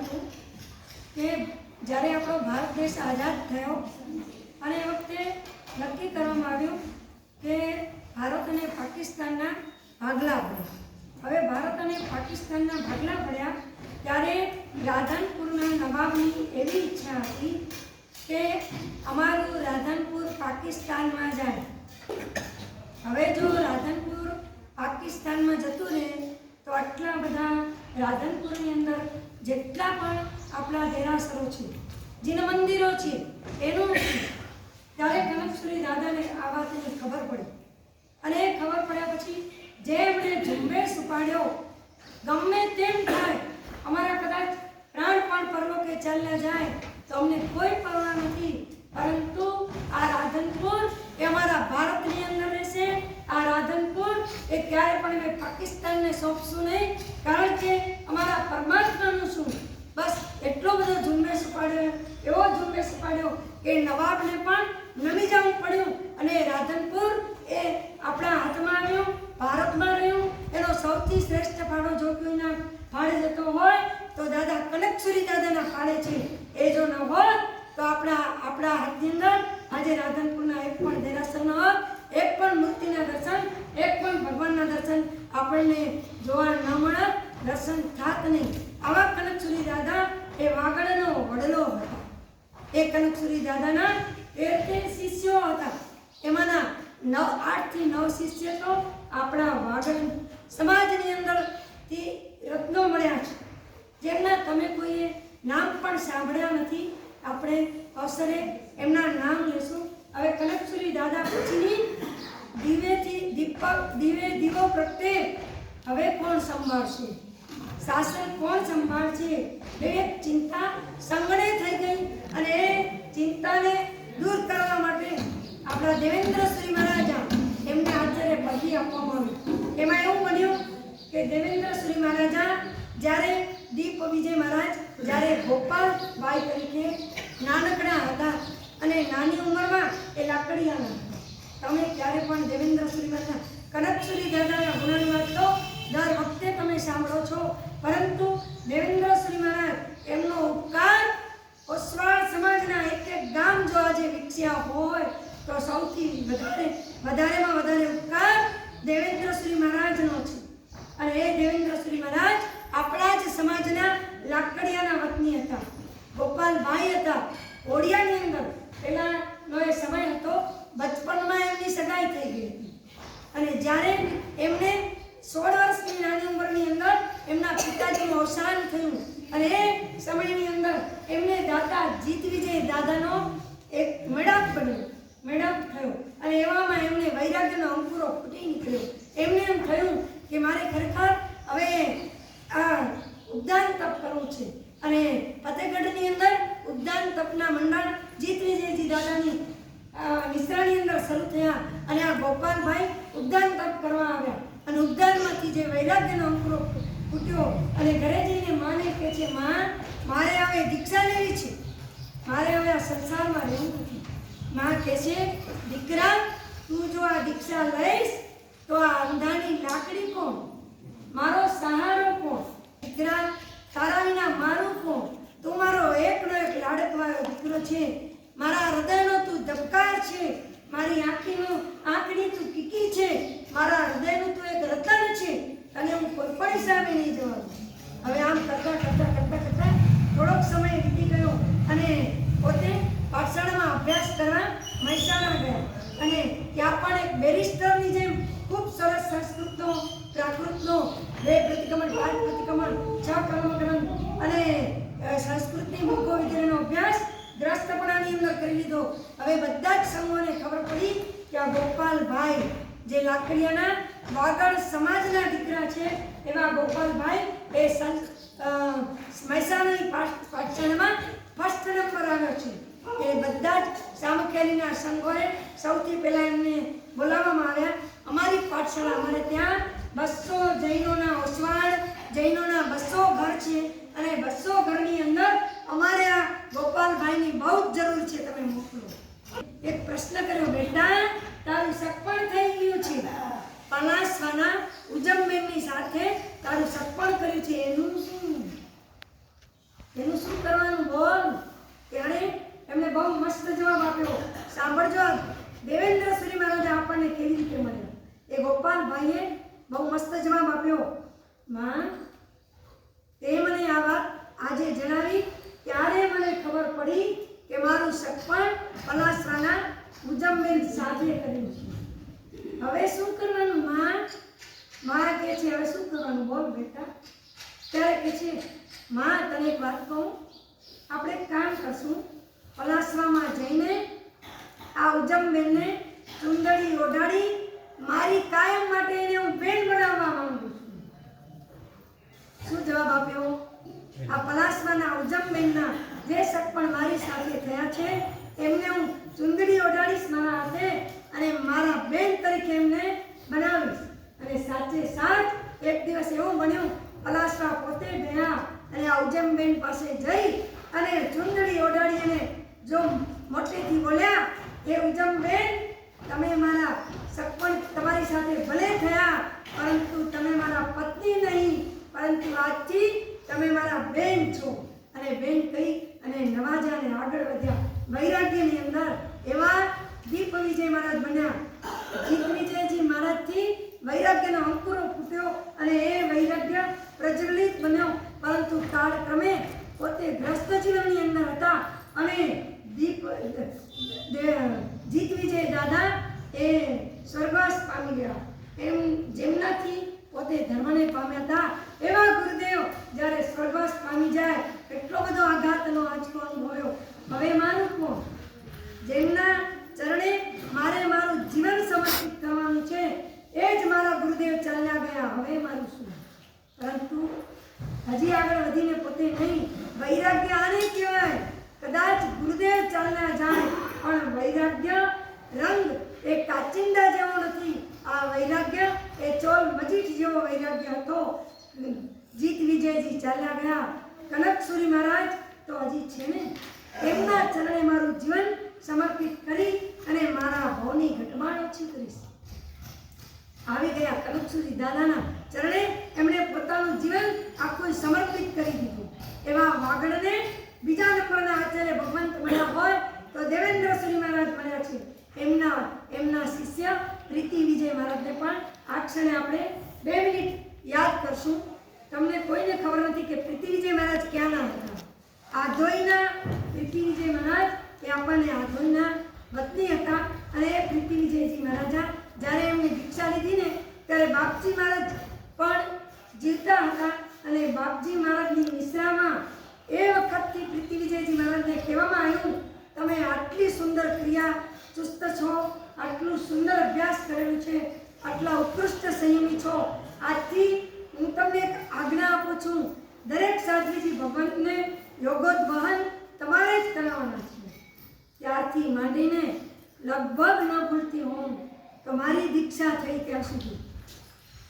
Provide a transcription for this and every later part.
હતું કે જ્યારે આપણો ભારત દેશ આઝાદ થયો અને એ વખતે નક્કી કરવામાં આવ્યું કે ભારત અને પાકિસ્તાનના ભાગલા પડ્યા હવે ભારત અને પાકિસ્તાનના ભાગલા પડ્યા ત્યારે રાધનપુરના નવાબની એવી ઈચ્છા હતી કે અમારું રાધનપુર પાકિસ્તાનમાં જાય. હવે જો રાધનપુર પાકિસ્તાનમાં જતું રહે, તો આટલા બધા રાધનપુરની અંદર જેટલા પણ આપણા દેરાસરો છે, જેના મંદિરો છે, એનું ત્યારે કનકસુરી દાદાને આ વાતની ખબર પડી. અને એ ખબર પડ્યા પછી જે એમણે ઝુંબેશ ઉપાડ્યો, ગમે તેમ થાય, અમારા કદાચ પ્રાણ પણ પરલોકે ચાલ્યા જાય, તો અમને કોઈ પરવા નથી. પરંતુ આ રાધનપુર એ અમારા ભારતની અંદર રહેશે આ રાધનપુર એ ક્યારે પણ અમે પાકિસ્તાનને સોંપશું નહીં, કારણ કે અમારા પરમાત્માનું શું? બસ એટલો બધો ઝુંબેશ ઉપાડ્યો, એવો ઝુંબેશ ઉપાડ્યો કે નવાબને પણ નમી જવું પડ્યું અને રાધનપુર એ આપણા હાથમાં આવ્યું, ભારતમાં રહ્યું, એનો સૌથી શ્રેષ્ઠ ફાળો જો કોઈના ફાળે જતો હોય, તો દાદા કનકસુરી દાદાના ફાળે છે. એ જો ન હોય તો આપણા આપણા હાથની અંદર આજે રાધનપુરના એક પણ દેરાસર ન હોત એક પણ મૂર્તિના દર્શન, એક પણ ભગવાનના દર્શન આપણને જોવા ન મળે. દર્શન થાત નહીં. આવા કનકસુરી દાદા એ વાગડનો વડલો હતા. એ કનકસુરી દાદાના તેર શિષ્યો હતા. એમાંના નવ, આઠથી નવ શિષ્ય તો આપણા વાગડ સમાજની અંદરથી રત્નો મળ્યા છે. જેમના તમે કોઈએ નામ પણ સાંભળ્યા નથી. આપણે અવસરે એમના નામ લેશું. હવે કનકસુરી દાદા પછીની દિવેથી દીપક દિવે દીવો પ્રત્યે હવે કોણ સંભાળશે સાસરે કોણ સંભાળશે એ ચિંતા સંગણે થઈ ગઈ અને એ ચિંતાને દૂર કરવા માટે આપણા દેવેન્દ્ર શ્રી મહારાજા એમને આચાર્ય પદવી આપવામાં આવી એમાં એવું બન્યું કે દેવેન્દ્ર શ્રી મહારાજા જ્યારે દીપ વિજય મહારાજ, જ્યારે ગોપાલભાઈ તરીકે નાનકડા હતા અને નાની ઉંમરમાં એ લાકડીયાના. તમે ક્યારે પણ દેવેન્દ્ર મહારાજ કનકસુરી દાદાના ગુણનવાદ તો દર વખતે તમે સાંભળો છો. પરંતુ દેવેન્દ્ર શ્રી મહારાજ એમનો ઉપકાર ઓસવાળ સમાજના એક એક ગામ જો આજે વિકસ્યા હોય, તો સૌથી વધારે, વધારેમાં વધારે ઉપકાર દેવેન્દ્ર શ્રી મહારાજનો છે. અને એ દેવેન્દ્ર શ્રી મહારાજ આપણા જ સમાજના લાકડિયાના વતની હતા. ગોપાલભાઈ હતા, ઓડિયાની અંદર. પહેલાંનો એ સમય હતો બચપનમાં એમની સગાઈ થઈ ગઈ હતી. અને જ્યારે એમને સોળ વર્ષની નાની ઉંમરની અંદર એમના પિતાજીનું અવસાન થયું અને એ સમયની અંદર એમને દાદા જીત વિજય દાદાનો એક મેળાપ બન્યો, મેળાપ થયો. અને એવામાં એમને વૈરાગ્યનો અંકુરો ફૂટી નીકળ્યો. એમને એમ થયું કે મારે ખરેખર હવે આ ઉદ્યાન તપ કરવું છે. અને ફતેહગઢની અંદર ઉદ્યાન તપના મંડળ જીત વિજયજી દાદાની અ, નિશ્રાની અંદર શરૂ થયા અને આ ગોપાલભાઈ ઉદ્યાન તપ કરવા આવ્યા. અને ઉદ્યાનમાંથી જે વૈરાગ્યનો અંકુરો ફૂટ્યો અને ઘરે જઈને માને કહે છે માં મારે હવે દીક્ષા લેવી છે. મારે હવે આ સંસારમાં રહેવું નથી. માં કહે છે દીકરા તું જો આ દીક્ષા લઈશ તો આ અંધાની લાકડી કોણ મારો સહારો કોણ દીકરા તારા વિના મારું કોણ તું મારો એકનો એક લાડકવાયો દીકરો છે મારા હૃદયનો તું ધબકાર છે મારી આંખીનો આંખની તું કીકી છે મારા હૃદયનું તું એક રતન છે તને હું કોઈ પણ હિસાબે નહીં જવા દઉં. હવે આમ કરતા કરતા કરતા કરતા થોડોક સમય વીતી ગયો અને પોતે પાઠશાળામાં અભ્યાસ કરવા મહેસાણા ગયા અને ત્યાં પણ એક બેરિસ્ટરની જેમ ખૂબ સરસ સંસ્કૃતનો પ્રાકૃતનો બે પ્રતિક્રમણ પાંચ પ્રતિક્રમણ છ કર્મગ્રંથ અને અ, સંસ્કૃતની બુકો વગેરેનો અભ્યાસ ગ્રસ્તપણાની અંદર કરી લીધો હવે સંઘોને ખબર પડી કે આ ગોપાલભાઈ જે લાકડીયાના વાગડ સમાજના દીકરા છે, એવા ગોપાલભાઈ એ મહેસાણાની પાઠશાળામાં ફર્સ્ટ નંબર આવ્યો છે. એ બધા જ સામખેલીના સંઘોએ સૌથી પહેલાં એમને બોલાવવામાં આવ્યા. અમારી પાઠશાળા અમારે ત્યાં બસો જૈનોના ઓસવાડ જૈનોના બસો ઘર છે અને બસો ઘરની અંદર અમારે આ ગોપાલભાઈની બહુ જ જરૂર છે તમે મોકલો એક પ્રશ્ન કર્યો બેટા તારું સગપણ થઈ ગયું છે પલાસવાના ઉજમબેનની સાથે તારું સગપણ કર્યું છે એનું શું કરવાનું બોલ? ત્યારે એમને બહુ મસ્ત જવાબ આપ્યો. સાંભળજો દેવેન્દ્ર શ્રી મહારાજે આપણને કેવી રીતે મળ્યો? એ ગોપાલભાઈએ બહુ મસ્ત જવાબ આપ્યો. માં, તે મને આ વાત આજે જણાવી. ત્યારે મને ખબર પડી કે મારું સપન પલાસવાના મુજમ્મેલ સાથે કર્યું છે. હવે શું કરવાનું, માં? માં કહે છે, હવે શું કરવાનું? બોલ બેટા. ત્યારે કહે છે, માં, તને એક વાત કહું? આપણે કામ કરશું. પલાસવામાં જઈને આ ઉજમબેનને ચુંદડી ઓઢાડી મારી કાયમ માટે એને હું બેન બનાવવા માંગુ છું. શું જવાબ આપ્યો? આ પલાસવાના ઉજમબેનના જે સગપણ મારી સાથે થયા છે એમને હું ચુંદડી ઓઢાડીશ મારા હાથે અને મારા બેન તરીકે એમને બનાવીશ અને સાચે સાચ એક દિવસ એવું બન્યું પલાસવા પોતે ગયા અને આ ઉજમબેન જઈ અને ચુંદડી ઓઢાડી અને જો મોટેથી બોલ્યા એ ઉજમબેન, તમે મારા સપન તમારી સાથે ભલે થયા, પરંતુ તમે મારા પત્ની નહીં, પરંતુ આજથી તમે મારા બેન છો. અને બેન કહી અને નવાજાને આગળ વધ્યા. વૈરાગ્યની અંદર એવા દીપ વિજય મહારાજ બન્યા. દીપ વિજયજી મહારાજથી વૈરાગ્યનો અંકુરો ફૂટ્યો અને એ વૈરાગ્ય પ્રજ્વલિત બન્યો, પરંતુ કાળક્રમે પોતે ગ્રસ્ત જીવનની અંદર હતા. અને દીપ જીત વિજય દાદા એ સ્વર્ગવાસ પામી ગયા. એમ જેમનાથી પોતે ધર્મને પામ્યા હતા. એવા ગુરુદેવ જ્યારે સ્વર્ગવાસ પામી જાય, એટલો બધો આઘાતનો આંચકો અનુભવ્યો હવે માનું કોણ? જેમના ચરણે મારે મારું જીવન સમર્પિત થવાનું છે, એ જ મારા ગુરુદેવ ચાલ્યા ગયા. હવે મારું શું? પરંતુ હજી આગળ વધીને પોતે નહીં. વૈરાગ્ય આને કહેવાય. કદાચ ગુરુદેવ ચાલ્યા જાય, પણ વૈરાગ્ય રંગ એ કાચિંડા જેવો નથી. આ વૈરાગ્ય એ ચોલ મજીઠ જેવો વૈરાગ્ય હતો. જીત વિજયજી ચાલ્યા ગયા. કનકસુરી મહારાજ તો હજી છે ને? એમના ચરણે મારું જીવન સમર્પિત કરી અને મારા ભાવની ઘટમાળ ઓછી કરીશ. આવી ગયા કનકસુરી દાદાના ચરણે એમણે પોતાનું જીવન આખું સમર્પિત કરી દીધું. એવા વાગડને બીજા નંબરના આચાર્ય ભગવંત મળ્યા હોય તો દેવેન્દ્ર મહારાજ મળ્યા છે. એમના એમના શિષ્ય પ્રીતિ વિજય મહારાજને પણ આ ક્ષણે આપણે બે મિનિટ યાદ કરશું. તમને કોઈને ખબર નથી કે પ્રીતિ વિજય મહારાજ ક્યાંના હતા? આધોઈના પ્રીતિ વિજય મહારાજ એ આપણને આધોઈના વતની હતા અને એ પ્રીતિ વિજયજી મહારાજા જ્યારે એમની દીક્ષા લીધી ને ત્યારે બાપજી મહારાજ પણ જીવતા હતા. અને બાપજી મહારાજની નિશ્રામાં એ વખતથી પ્રીતિ વિજયજી મહારાજને કહેવામાં આવ્યું, તમે આટલી સુંદર ક્રિયા ચુસ્ત છો, આટલું સુંદર અભ્યાસ કરેલું છે, આટલા ઉત્કૃષ્ટ સંયમી છો. આજથી હું તમને એક આજ્ઞા આપું છું. દરેક સાધ્વીજી ભગવંતને યોગોદ્વહન તમારે જ કરાવવાના છે. ત્યારથી માંડીને લગભગ ન ભૂલતી હોઉં, તો મારી દીક્ષા થઈ ત્યાં સુધી.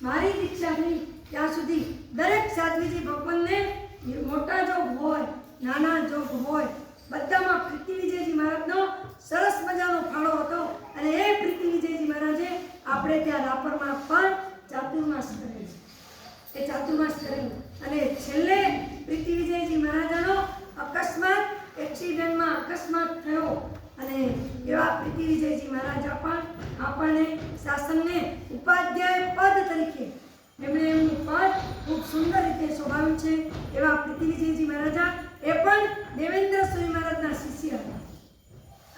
મારી દીક્ષા થઈ ત્યાં સુધી દરેક સાધ્વીજી ભગવાનને મોટા જોગ હોય, નાના જોગ હોય, બધામાં પ્રીતિ વિજયજી મહારાજનો સરસ મજાનો ફાળો હતો. અને એ પ્રીતિ વિજયજી મહારાજે આપણે ત્યાં રાપરમાં પણ ચાતુર્માસ કરે છે. એ ચાતુર્માસ કરેલું. અને છેલ્લે પ્રીતિ વિજયજી મહારાજાનો અકસ્માત, એક્સિડન્ટમાં અકસ્માત થયો. અને એવા પ્રીતિ વિજયજી મહારાજા પણ આપણને શાસનને ઉપાધ્યાય પદ તરીકે એમણે એમનું પદ ખૂબ સુંદર રીતે શોભાવ્યું છે એવા પૃથ્વીજીજી મહારાજા, એ પણ દેવેન્દ્ર સ્વામી મહારાજના શિષ્ય હતા.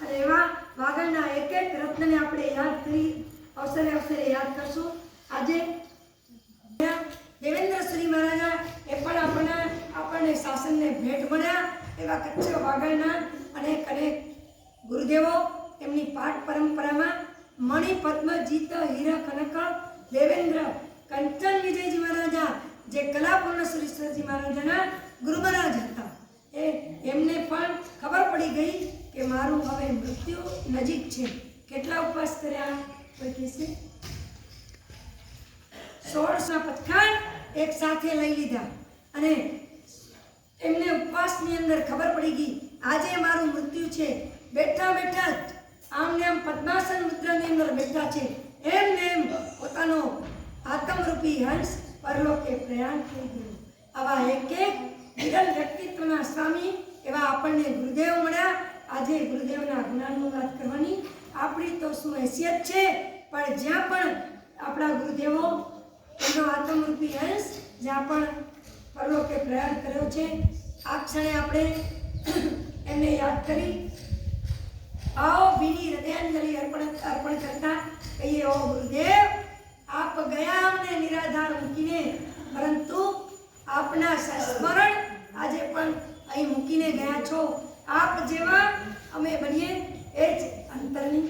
અને એવા વાગડના એક એક રત્નને આપણે યાદ કરી, અવસરે અવસરે યાદ કરશું. આજે દેવેન્દ્ર શ્રી મહારાજા એ પણ આપણા, આપણને શાસનને ભેટ મળ્યા એવા કચ્છ વાગડના અનેક અનેક ગુરુદેવો એમની પાઠ પરંપરામાં મણિ પદ્મ જીત હીરા કનક દેવેન્દ્ર કંચન વિજયજી મહારાજા, જે કલાપૂર્ણ સુરેશ્વરજી મહારાજાના ગુરુ મહારાજ હતા. એ એમને પણ ખબર પડી ગઈ કે મારું હવે મૃત્યુ નજીક છે. કેટલા ઉપવાસ કર્યા? કોઈ કહેશે? સોળસના પથખાણ એક સાથે લઈ લીધા. અને એમને ઉપવાસની અંદર ખબર પડી ગઈ, આજે મારું મૃત્યુ છે. બેઠા બેઠા આમને આમ પદ્માસન મુદ્રાની અંદર બેઠા છે. એમને એમ પોતાનો આત્મરૂપી હંસ પરલોકે પ્રયાણ થઈ ગયું આવા એક એક વિરલ વ્યક્તિત્વના સ્વામી એવા આપણને ગુરુદેવ મળ્યા. આજે ગુરુદેવના જ્ઞાનની વાત કરવાની આપણી તો શું હેસિયત છે, પણ જ્યાં પણ આપણા ગુરુદેવો એનો આત્મરૂપી હંસ જ્યાં પણ પરલોકે પ્રયાણ કર્યો છે, આ ક્ષણે આપણે એમને યાદ કરી આવો ભીની હૃદયાંજલિ અર્પણ અર્પણ કરતા કહીએ, ઓ ગુરુદેવ ગયા નિરાધાર મૂકીને, પરંતુ આપના સંસ્મરણ આજે પણ અહીં મૂકીને ગયા છો. આપ જેવા અમે બનીએ એ જ અંતરની